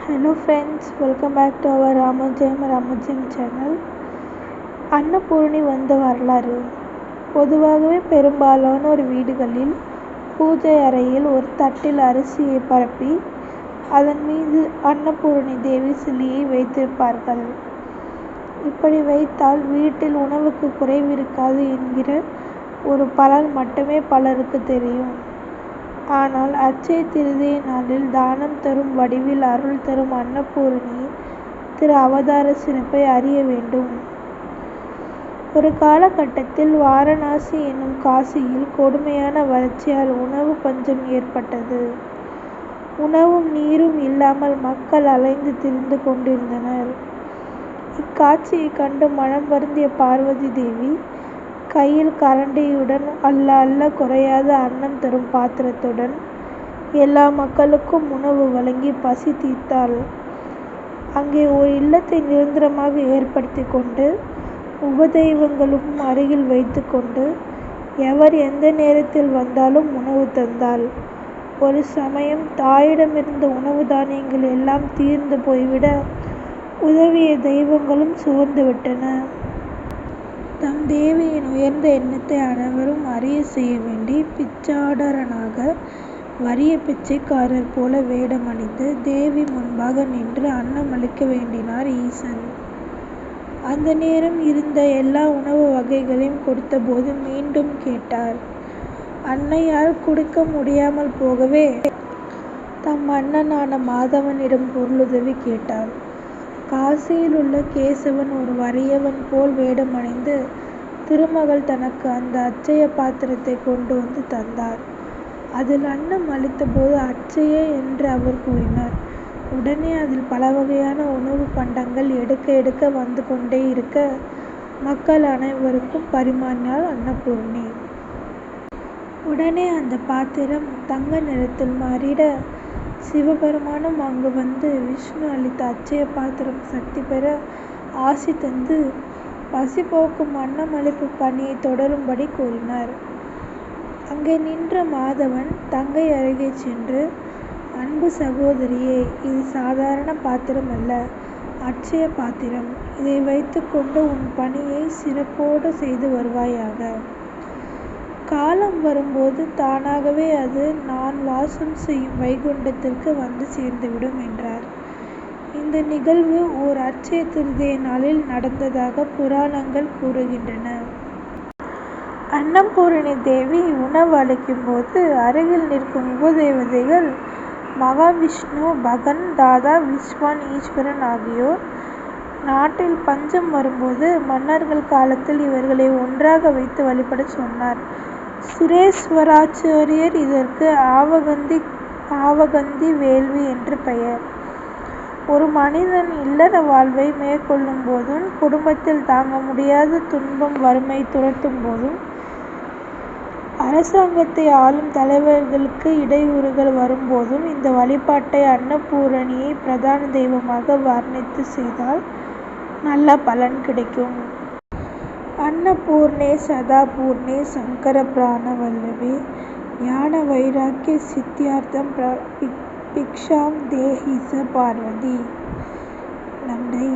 Hello friends welcome back to our Ramajayam Ramajayam channel Annapoorani வந்த வரலாறு பொதுவாகவே பெரும்பாலான ஒரு வீடுகளில் பூஜை அறையில் ஒரு தட்டில் அரிசியை பரப்பி அதன் மீது அன்னபூரணி தேவி சிலையை வைத்திருப்பார்கள். இப்படி வைத்தால் வீட்டில் உணவுக்கு குறைவிருக்காது என்கிற ஒரு பலன் மட்டுமே பலருக்கு தெரியும். ஆனால் அட்சய திருதியை நாளில் தானம் தரும் வடிவில் அருள் தரும் அன்னபூரணியின் திரு அவதார சிறப்பை அறிய வேண்டும். ஒரு காலகட்டத்தில் வாரணாசி என்னும் காசியில் கொடுமையான வறட்சியால் உணவு பஞ்சம் ஏற்பட்டது. உணவும் நீரும் இல்லாமல் மக்கள் அலைந்து திரிந்து கொண்டிருந்தனர். இக்காட்சியை கண்டு மனம் வருந்திய பார்வதி தேவி கையில் கரண்டியுடன் அல்ல அல்ல குறையாத அன்னம் தரும் பாத்திரத்துடன் எல்லா மக்களுக்கும் உணவு வழங்கி பசி தீர்த்தாள். அங்கே ஒரு இல்லத்தை நிரந்தரமாக ஏற்படுத்தி கொண்டு உபதெய்வங்களும் அருகில் வைத்து கொண்டு எவர் எந்த நேரத்தில் வந்தாலும் உணவு தந்தாள். ஒரு சமயம் தாயிடமிருந்த உணவு தானியங்கள் எல்லாம் தீர்ந்து போய்விட உதவிய தெய்வங்களும் சோர்ந்து விட்டன. தம் தேவியின் உயர்ந்த எண்ணத்தை அனைவரும் அறிய செய்ய வேண்டி பிச்சாடரனாக வறிய பிச்சைக்காரர் போல வேடமணிந்து தேவி முன்பாக நின்று அன்னம் அளிக்க வேண்டினார் ஈசன். அந்த நேரம் இருந்த எல்லா உணவு வகைகளையும் கொடுத்தபோது மீண்டும் கேட்டார் அன்னையால் கொடுக்க முடியாமல் போகவே? தம் அண்ணனான மாதவனிடம் பொருளுதவி கேட்டார். காசியில் உள்ள கேசவன் ஒரு வறியவன் போல் வேடமணிந்து திருமகள் தனக்கு அந்த அட்சய பாத்திரத்தை கொண்டு வந்து தந்தார். அதில் அன்னம் அளித்தபோது அச்சையே என்று அவர் கூறினார். உடனே அதில் பல வகையான உணவு பண்டங்கள் எடுக்க எடுக்க வந்து கொண்டே இருக்க மக்கள் அனைவருக்கும் பரிமாறினார் அன்னபூர்ணி. உடனே அந்த பாத்திரம் தங்க நிறத்தில் மாறிட சிவபெருமானும் அங்கு வந்து விஷ்ணு அளித்த அட்சய பாத்திரம் சக்தி பெற ஆசி தந்து பசி போக்கும் அன்னமளிப்பு பணியை தொடரும்படி கூறினார். அங்கே நின்ற மாதவன் தங்கை அருகே சென்று அன்பு சகோதரியே இது சாதாரண பாத்திரம் அல்ல அட்சய பாத்திரம். இதை வைத்துக்கொண்டு உன் பணியை சிறப்போடு செய்து வருவாயாக. காலம் வரும்போது தானாகவே அது நான் வாசம் செய்யும் வைகுண்டத்திற்கு வந்து சேர்ந்துவிடும் என்றார். இந்த நிகழ்வு ஓர் அட்சய திருதிய நாளில் நடந்ததாக புராணங்கள் கூறுகின்றன. அன்னபூரணி தேவி உணவு அளிக்கும் போது அருகில் நிற்கும் உபதேவதைகள் மகாவிஷ்ணு பகன் தாதா விஸ்வான் ஈஸ்வரன் ஆகியோர் நாட்டில் பஞ்சம் வரும்போது மன்னர்கள் காலத்தில் இவர்களை ஒன்றாக வைத்து வழிபட சொன்னார். சுரேஸ்வராச்சாரியர் இதற்கு ஆவகந்தி ஆவகந்தி வேள்வி என்று பெயர். ஒரு மனிதன் இல்லற வாழ்வை மேற்கொள்ளும் போதும் குடும்பத்தில் தாங்க முடியாத துன்பம் வறுமை துரத்தும் போதும் அரசாங்கத்தை ஆளும் தலைவர்களுக்கு இடையூறுகள் வரும்போதும் இந்த வழிபாட்டை அன்னபூரணியை பிரதான தெய்வமாக வர்ணித்து செய்தால் நல்ல பலன் கிடைக்கும். அன்னபூர்ணே சதாபூர்ணே சங்கர பிராண வல்லபே ஞான வைராக்கிய சித்தியார்த்தம் பிக்ஷாம் தேஹிச பார்வதி. நன்றி.